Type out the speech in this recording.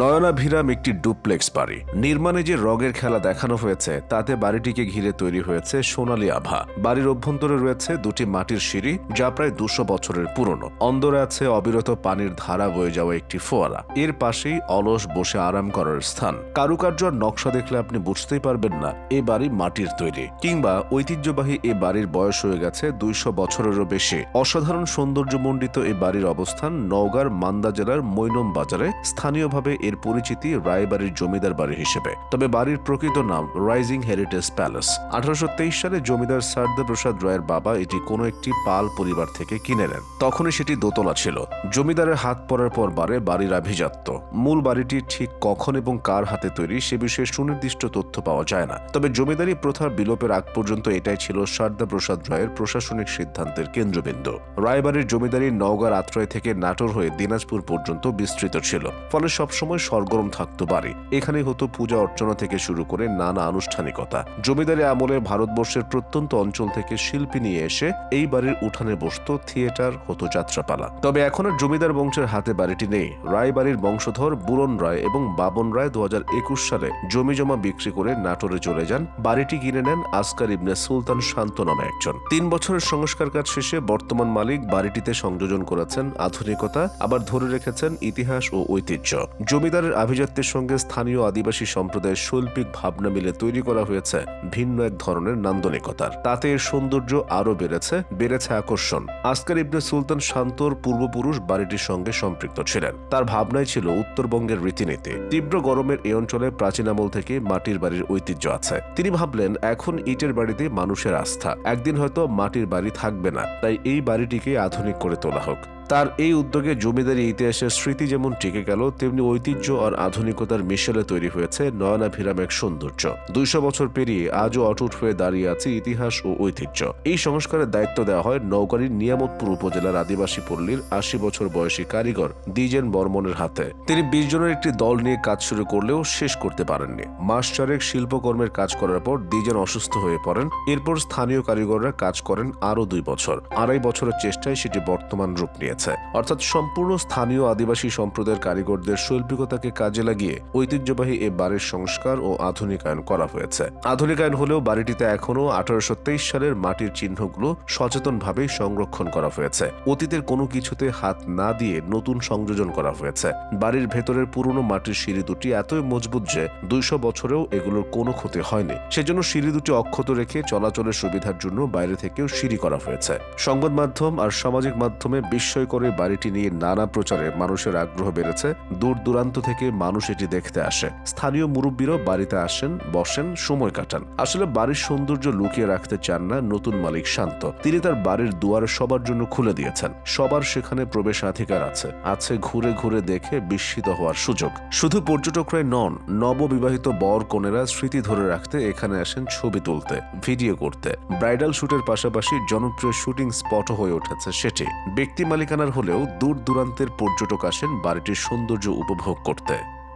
নয়নাভিরাম একটি ডুপ্লেক্স বাড়ি। নির্মাণে যে রগের খেলা দেখানো হয়েছে, তাতে বাড়িটিকে ঘিরে তৈরি হয়েছে সোনালী আভা। বাড়ির অভ্যন্তরে রয়েছে দুটি মাটির সিঁড়ি, যা প্রায় দুশো বছরের পুরনো। অন্দরে আছে অবিরত পানির ধারা বয়ে যাওয়া একটি ফোয়ারা। এর পাশেই অলস বসে আরাম করার স্থান। কারুকার্য আর নকশা দেখলে আপনি বুঝতেই পারবেন না, এ বাড়ি মাটির তৈরি। কিংবা ঐতিহ্যবাহী এ বাড়ির বয়স হয়ে গেছে দুইশো বছরেরও বেশি। অসাধারণ সৌন্দর্যমণ্ডিত এ বাড়ির অবস্থান নওগাঁর মান্দা জেলার মৈনম বাজারে স্থানীয়ভাবে এর পরিচিতি রায়বাড়ির জমিদার বাড়ি হিসেবে। তবে বাড়ির প্রকৃত নাম রাইজিং হেরিটেজ প্যালেস আঠারোশো সালে জমিদার সারদা প্রসাদ রায়ের বাবা এটি কোনো একটি পাল পরিবার থেকে কিনে নেন। তখনই সেটি দোতলা ছিল। জমিদারের হাত পড়ার পর বারে বাড়ির আভিজাত্য। মূল বাড়িটি ঠিক কখন এবং কার হাতে তৈরি সে বিষয়ে সুনির্দিষ্ট তথ্য পাওয়া যায় না। তবে জমিদারি প্রথার বিলোপের আগ পর্যন্ত এটাই ছিল সারদা প্রসাদ রায়ের প্রশাসনিক সিদ্ধান্তের কেন্দ্রবিন্দু। রায়বাড়ির জমিদারি নওগাঁর আত্রয় থেকে নাটোর হয়ে দিনাজপুর পর্যন্ত বিস্তৃত ছিল। ফলে সবসময় সরগরম থাকতো বাড়ি এখানে হতো পূজা অর্চনা থেকে শুরু করে নানা আনুষ্ঠানিকতা। জমিদারি আমলে ভারতবর্ষের প্রত্যন্ত অঞ্চল থেকে শিল্পী নিয়ে এসে এই বাড়ির উঠানে বসত, থিয়েটার হতো যাত্রাপালা তবে এখন আর জমিদার বংশের হাতে বাড়িটি নেই। রায়বাড়ির বংশধর বুরন রায় এবং বাবন রায় দু সালে জমি জমা বিক্রি করে নাটোরে চলে যান। বাড়িটি কিনে নেন আসকার ইবনে সুলতান শান্ত নামে একজন। তিন বছরের সংস্কার কাজ শেষে বর্তমান মালিক বাড়িটিতে সংযোজন করেছেন আধুনিকতা, আবার ধরে রেখেছেন ইতিহাস ও ঐতিহ্য। জমিদারের আভিজাত্যের সঙ্গে স্থানীয় আদিবাসী সম্প্রদায়ের শৈল্পিক ভাবনা মিলে তৈরি করা হয়েছে ভিন্ন এক ধরনের নান্দনিকতার। তাতে এর সৌন্দর্য আরও বেড়েছে বেড়েছে আকর্ষণ। আসকার ইবনে সুলতান শান্তর পূর্বপুরুষ বাড়িটির সঙ্গে সম্পৃক্ত ছিলেন। তার ভাবনাই ছিল উত্তরবঙ্গের রীতিনীতি। তীব্র গরমের এই অঞ্চলে প্রাচীন আমল থেকে মাটির বাড়ির ঐতিহ্য আছে। তিনি ভাবলেন, এখন ইটের বাড়িতে মানুষের আস্থা। একদিন হয়তো মাটির বাড়ি থাকবে না। তাই এই বাড়িটিকে আধুনিক করে তোলা হোক। তার এই উদ্যোগে জমিদারি ইতিহাসের স্মৃতি যেমন টিকে গেল, তেমনি ঐতিহ্য আর আধুনিকতার মিশেলে তৈরি হয়েছে নয়নাভিরাম এক সৌন্দর্য। দুইশো বছর পেরিয়ে আজও অটুট হয়ে দাঁড়িয়ে আছে ইতিহাস ও ঐতিহ্য। এই সংস্কারের দায়িত্ব দেওয়া হয় নৌকারীর নিয়ামতপুর উপজেলার আদিবাসী পল্লীর আশি বছর বয়সী কারিগর দ্বিজেন বর্মনের হাতে। তিনি বিশ জনের একটি দল নিয়ে কাজ শুরু করলেও শেষ করতে পারেননি। মাস চারেক শিল্পকর্মের কাজ করার পর দ্বিজেন অসুস্থ হয়ে পড়েন। এরপর স্থানীয় কারিগররা কাজ করেন আরও দুই বছর। আড়াই বছরের চেষ্টায় সেটি বর্তমান রূপ নিয়েছে। অর্থাৎ সম্পূর্ণ স্থানীয় আদিবাসী সম্প্রদায়ের কারিগরদের শৈল্পিকতাকে কাজে লাগিয়ে ঐতিহ্যবাহী এ বাড়ির সংস্কার ও আধুনিকায়ন করা হয়েছে। আধুনিকায়ন হলেও বাড়িটিতে এখনও আঠারোশো সালের মাটির চিহ্নগুলো সচেতনভাবেই সংরক্ষণ করা হয়েছে। অতীতের কোনো কিছুতে হাত না দিয়ে নতুন সংযোজন করা হয়েছে। বাড়ির ভেতরের পুরনো মাটির সিঁড়ি দুটি এতই মজবুত যে দুইশো বছরেও এগুলোর কোনো ক্ষতি হয়নি। সেজন্য সিঁড়ি দুটি অক্ষত রেখে চলাচলের সুবিধার জন্য বাইরে থেকেও সিঁড়ি করা হয়েছে। সংবাদ মাধ্যম আর সামাজিক মাধ্যমে বিস্ময় করে বাড়িটি নিয়ে নানা প্রচারে মানুষের আগ্রহ বেড়েছে। দূর দূরান্ত থেকে মানুষ এটি দেখতে আসে। স্থানীয় মুরব্বীরাও বাড়িতে আসেন, বসেন, সময় কাটান। আসলে বাড়ির সৌন্দর্য লুকিয়ে রাখতে চান না নতুন মালিক শান্ত। তিনি তার বাড়ির দুয়ার সবার জন্য খুলে দিয়েছেন। সবার সেখানে প্রবেশাধিকার আছে। আছে ঘুরে ঘুরে দেখে বিস্মিত হওয়ার সুযোগ। শুধু পর্যটকরাই নন, নববিবাহিত বর কনেরা স্মৃতি ধরে রাখতে এখানে আসেন ছবি তুলতে, ভিডিও করতে। ব্রাইডাল শুটের পাশাপাশি জনপ্রিয় শুটিং স্পটও হয়ে উঠেছে সেটি। ব্যক্তি মালিকানার হলেও দূর দূরান্তের পর্যটক আসেন বাড়িটির সৌন্দর্য উপভোগ করতে।